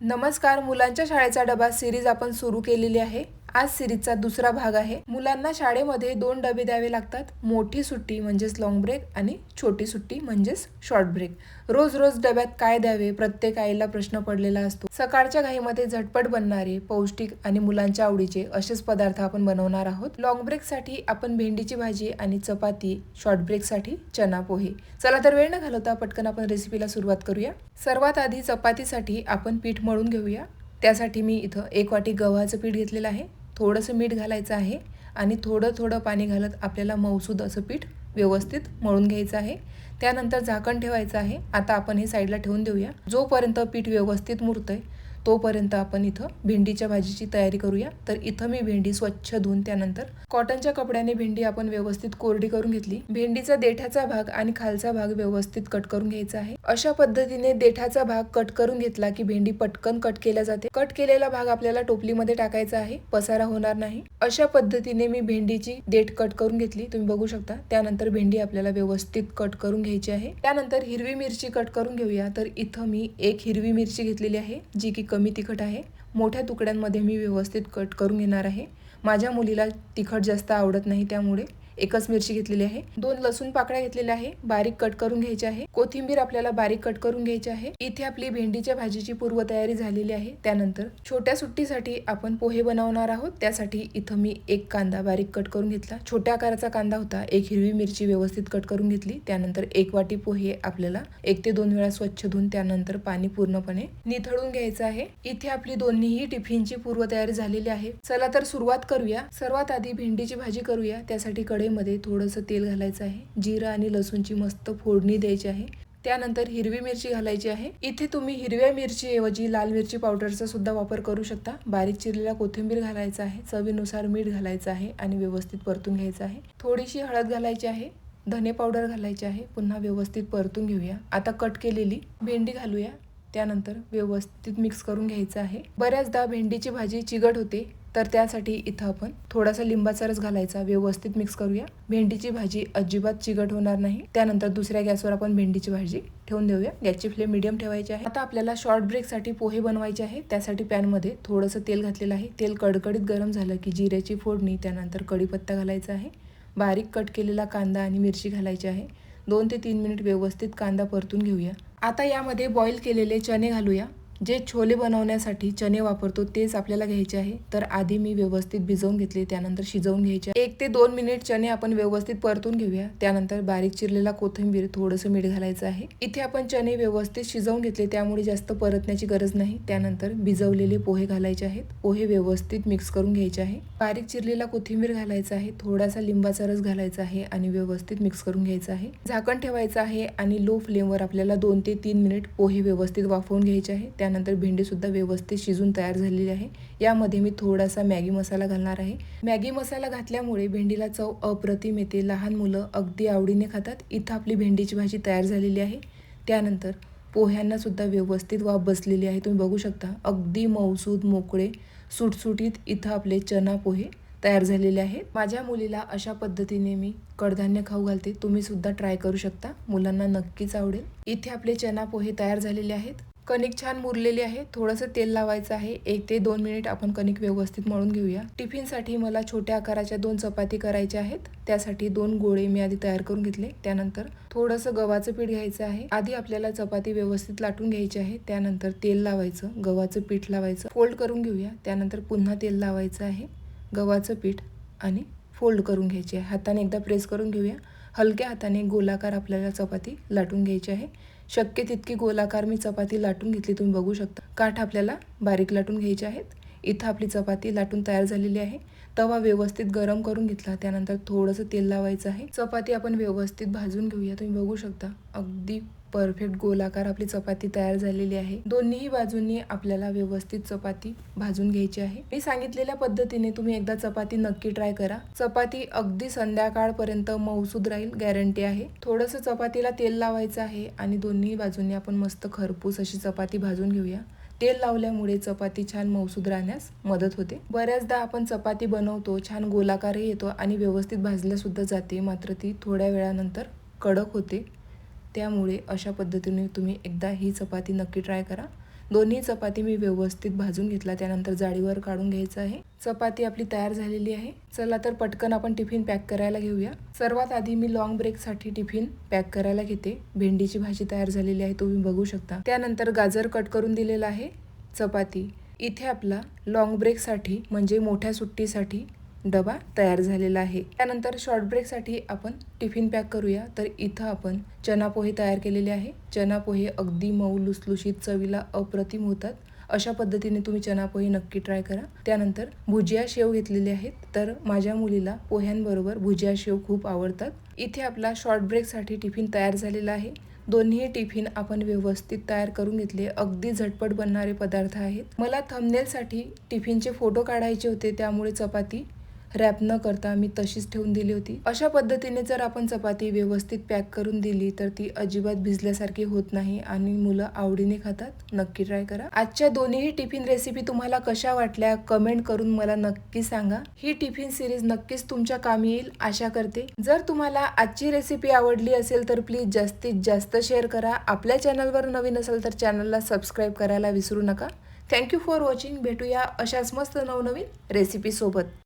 नमस्कार मुलांच्या शाळेचा डबा सिरीज आपण सुरू केलेली आहे. आज सिरीजचा दुसरा भाग आहे. मुलांना शाळेमध्ये दोन डबे द्यावे लागतात. मोठी सुट्टी म्हणजेच लॉंग ब्रेक आणि छोटी सुट्टी म्हणजेच शॉर्ट ब्रेक रोज रोज डब्यात काय द्यावे? प्रत्येक आईला प्रश्न पडलेला असतो. सकाळच्या घाईमध्ये झटपट बनणारे पौष्टिक आणि मुलांच्या आवडीचे असेच पदार्थ आपण बनवणार आहोत. लॉंग ब्रेकसाठी आपण भेंडीची भाजी आणि चपाती शॉर्ट ब्रेकसाठी चना पोहे. चला तर वेळ न घालवता पटकन आपण रेसिपीला सुरुवात करूया. सर्वात आधी चपातीसाठी आपण पीठ मळून घेऊया. त्यासाठी मी इथं एक वाटी गव्हाचं पीठ घेतलेलं आहे. थोडंसं मीठ घालायचं आहे आणि थोडं थोडं पाणी घालत आपल्याला मऊसूद असं पीठ व्यवस्थित मळून घ्यायचं आहे. त्यानंतर झाकण ठेवायचं आहे. आता आपण हे साईडला ठेवून देऊया. जोपर्यंत पीठ व्यवस्थित मुरतंय तोपर्यंत आपण इथं भेंडीच्या भाजीची तयारी करूया. तर इथं मी भेंडी स्वच्छ धुवून त्यानंतर कॉटनच्या कपड्याने भेंडी आपण व्यवस्थित कोरडी करून घेतली. भेंडीचा देठाचा भाग आणि खालचा भाग व्यवस्थित कट करून घ्यायचा आहे. अशा पद्धतीने देठाचा भाग कट करून घेतला की भेंडी पटकन कट केल्या जाते. कट केलेला भाग आपल्याला टोपलीमध्ये टाकायचा आहे. पसारा होणार नाही. अशा पद्धतीने मी भेंडीची देठ कट करून घेतली. तुम्ही बघू शकता. त्यानंतर भेंडी आपल्याला व्यवस्थित कट करून घ्यायची आहे. त्यानंतर हिरवी मिरची कट करून घेऊया. तर इथं मी एक हिरवी मिरची घेतलेली आहे जी की कमी तिखट आहे. मोठ्या तुकड्यांमध्ये मी व्यवस्थित कट करून घेणार आहे. माझ्या मुलीला तिखट जास्त आवडत नाही त्यामुळे एकच मिरची घेतलेली आहे. दोन लसूण पाकळ्या घेतलेल्या आहे. बारीक कट करून घ्यायचे आहे. कोथिंबीर आपल्याला बारीक कट करून घ्यायची आहे. इथे आपली भेंडीच्या भाजीची पूर्वतयारी झालेली आहे. त्यानंतर छोट्या सुट्टीसाठी आपण पोहे बनवणार आहोत. त्यासाठी इथं मी एक कांदा बारीक कट करून घेतला. छोट्या आकाराचा कांदा होता. एक हिरवी मिरची व्यवस्थित कट करून घेतली. त्यानंतर एक वाटी पोहे आपल्याला एक ते दोन वेळा स्वच्छ धुवून त्यानंतर पाणी पूर्णपणे निथळून घ्यायचं आहे. इथे आपली दोन्हीही टिफिनची पूर्वतयारी झालेली आहे. चला तर सुरुवात करूया. सर्वात आधी भेंडीची भाजी करूया. त्यासाठी कडे कढईमध्ये थोडंसं तेल घालायचं आहे. जिरा आणि लसूणची मस्त फोडणी द्यायची आहे. त्यानंतर हिरवी मिरची घालायची आहे. इथे तुम्ही हिरव्या मिरचीऐवजी लाल मिरची पावडरचा सुद्धा वापर करू शकता. बारीक चिरलेला कोथिंबीर घालायचा आहे. चवीनुसार मीठ घालायचं आहे आणि व्यवस्थित परतून घ्यायचं आहे. थोडीशी हळद घालायची आहे. धने पावडर घालायची आहे. पुन्हा व्यवस्थित परतून घेऊया. आता कट केलेली भेंडी घालूया. त्यानंतर व्यवस्थित मिक्स करून घ्यायचं आहे. बऱ्याचदा भेंडीची भाजी चिगट होते. तर त्यासाठी इथं आपण थोडासा लिंबाचा रस घालायचा. व्यवस्थित मिक्स करूया. भेंडीची भाजी अजिबात चिकट होणार नाही. त्यानंतर दुसऱ्या गॅसवर आपण भेंडीची भाजी ठेवून देऊया. गॅसची फ्लेम मिडियम ठेवायची आहे. आता आपल्याला शॉर्ट ब्रेकसाठी पोहे बनवायचे आहे त्यासाठी पॅनमध्ये थोडंसं तेल घातलेलं आहे. तेल कडकडीत गरम झालं की जिऱ्याची फोडणी त्यानंतर कढीपत्ता घालायचा आहे. बारीक कट केलेला कांदा आणि मिरची घालायची आहे. दोन ते तीन मिनिट व्यवस्थित कांदा परतून घेऊया. आता यामध्ये बॉईल केलेले चणे घालूया. जे छोले बनवण्यासाठी चणे वापरतो तेच आपल्याला घ्यायचे आहे. तर आधी मी व्यवस्थित भिजवून घेतले त्यानंतर शिजवून घ्यायचे. एक ते दोन मिनिट चणे आपण व्यवस्थित परतून घेऊया. त्यानंतर बारीक चिरलेला कोथिंबीर थोडंसं मीठ घालायचं आहे. इथे आपण चणे व्यवस्थित शिजवून घेतले त्यामुळे जास्त परतण्याची गरज नाही. त्यानंतर भिजवलेले पोहे घालायचे आहेत. पोहे व्यवस्थित मिक्स करून घ्यायचे आहे. बारीक चिरलेला कोथिंबीर घालायचा आहे. थोडासा लिंबाचा रस घालायचा आहे आणि व्यवस्थित मिक्स करून घ्यायचा आहे. झाकण ठेवायचं आहे आणि लो फ्लेमवर आपल्याला दोन ते तीन मिनिट पोहे व्यवस्थित वाफवून घ्यायचे आहे. त्यानंतर भेंडीसुद्धा व्यवस्थित शिजून तयार झालेली आहे. यामध्ये मी थोडासा मॅगी मसाला घालणार आहे. मॅगी मसाला घातल्यामुळे भेंडीला चव अप्रतिम येते. लहान मुलं अगदी आवडीने खातात. इथं आपली भेंडीची भाजी तयार झालेली आहे. त्यानंतर पोह्यांनासुद्धा व्यवस्थित वाफ बसलेली आहे. तुम्ही बघू शकता अगदी मऊसूद मोकळे सुटसुटीत इथं आपले चना पोहे तयार झालेले आहेत. माझ्या मुलीला अशा पद्धतीने मी कडधान्य खाऊ घालते. तुम्ही सुद्धा ट्राय करू शकता. मुलांना नक्कीच आवडेल. इथे आपले चना पोहे तयार झालेले आहेत. कणिक छान मुरलेली आहे. थोडंसं तेल लावायचं आहे. एक ते दोन मिनिट आपण कणिक व्यवस्थित मळून घेऊया. टिफिनसाठी मला छोट्या आकाराच्या दोन चपाती करायच्या आहेत. त्यासाठी दोन गोळे मी आधी तयार करून घेतले. त्यानंतर थोडंसं गव्हाचं पीठ घ्यायचं आहे. आधी आपल्याला चपाती व्यवस्थित लाटून घ्यायची आहे. त्यानंतर तेल लावायचं. गव्हाचं पीठ लावायचं. फोल्ड करून घेऊया. त्यानंतर पुन्हा तेल लावायचं आहे. गव्हाचं पीठ आणि फोल्ड करून घ्यायची आहे. हाताने एकदा प्रेस करून घेऊया. हलक्या हाताने गोलाकार आपल्याला चपाती लाटून घ्यायची आहे. शक्य तितकी गोलाकार मी चपाती लाटून घेतली तुम्ही बघू शकता. काठ आपल्याला बारीक लाटून घ्यायचे आहेत. इथं आपली चपाती लाटून तयार झालेली आहे. तवा व्यवस्थित गरम करून घेतला. त्यानंतर थोडंसं तेल लावायचं आहे. चपाती आपण व्यवस्थित भाजून घेऊया. तुम्ही बघू शकता. अगदी परफेक्ट गोलाकार आपली चपाती तयार झालेली आहे. दोन्हीही बाजूंनी आपल्याला व्यवस्थित चपाती भाजून घ्यायची आहे. मी सांगितलेल्या पद्धतीने तुम्ही एकदा चपाती नक्की ट्राय करा. चपाती अगदी संध्याकाळपर्यंत मऊसूद राहील गॅरंटी आहे. थोडंसं चपातीला तेल लावायचं आहे आणि दोन्ही बाजूंनी आपण मस्त खरपूस अशी चपाती भाजून घेऊया. तेल लावल्यामुळे चपाती छान मौसूद राहण्यास मदत होते. बऱ्याचदा आपण चपाती बनवतो छान गोलाकारही येतो आणि व्यवस्थित भाजल्या सुद्धा जाते मात्र ती थोड्या वेळानंतर कडक होते. त्यामुळे अशा पद्धतीने तुम्ही एकदा ही चपाती नक्की ट्राय करा. दोन्ही चपाती मी व्यवस्थित भाजून घेतला त्यानंतर जाळीवर काढून घ्यायचं आहे. चपाती आपली तयार झालेली आहे. चला तर पटकन आपण टिफिन पॅक करायला घेऊया. सर्वात आधी मी लॉंग ब्रेकसाठी टिफिन पॅक करायला घेते. भेंडीची भाजी तयार झालेली आहे तुम्ही बघू शकता. त्यानंतर गाजर कट करून दिलेला आहे. चपाती. इथे आपला लॉंग ब्रेकसाठी म्हणजे मोठ्या सुट्टीसाठी डबा तयार झालेला आहे. त्यानंतर शॉर्ट ब्रेकसाठी आपण टिफिन पॅक करूया. तर इथं आपण चना पोहे तयार केलेले आहे. चना पोहे अगदी मऊ लुसलुशीत चवीला अप्रतिम होतात. अशा पद्धतीने तुम्ही चना पोहे नक्की ट्राय करा. त्यानंतर भुजिया शेव घेतलेले आहेत. तर माझ्या मुलीला पोह्यांबरोबर भुजिया शेव खूप आवडतात. इथे आपला शॉर्ट ब्रेकसाठी टिफिन तयार झालेला आहे. दोन्ही टिफिन आपण व्यवस्थित तयार करून घेतले. अगदी झटपट बनणारे पदार्थ आहेत. मला थंबनेलसाठी टिफिनचे फोटो काढायचे होते. त्यामुळे चपाती रॅप न करता मी तशीच ठेवून दिली होती. अशा पद्धतीने जर आपण चपाती व्यवस्थित पॅक करून दिली तर ती अजिबात भिजल्यासारखी होत नाही आणि मुलं आवडीने खातात. नक्की ट्राय करा. आजच्या दोन्ही टिफिन रेसिपी तुम्हाला कशा वाटल्या कमेंट करून मला नक्की सांगा. ही टिफिन सिरीज नक्कीच तुमच्या कामी येईल आशा करते. जर तुम्हाला आजची रेसिपी आवडली असेल तर प्लीज जास्तीत जास्त शेअर करा. आपल्या चॅनलवर नवीन असेल तर चॅनलला सबस्क्राईब करायला विसरू नका. Thank you for watching. भेटूया अशाच मस्त नवनवीन रेसिपीसोबत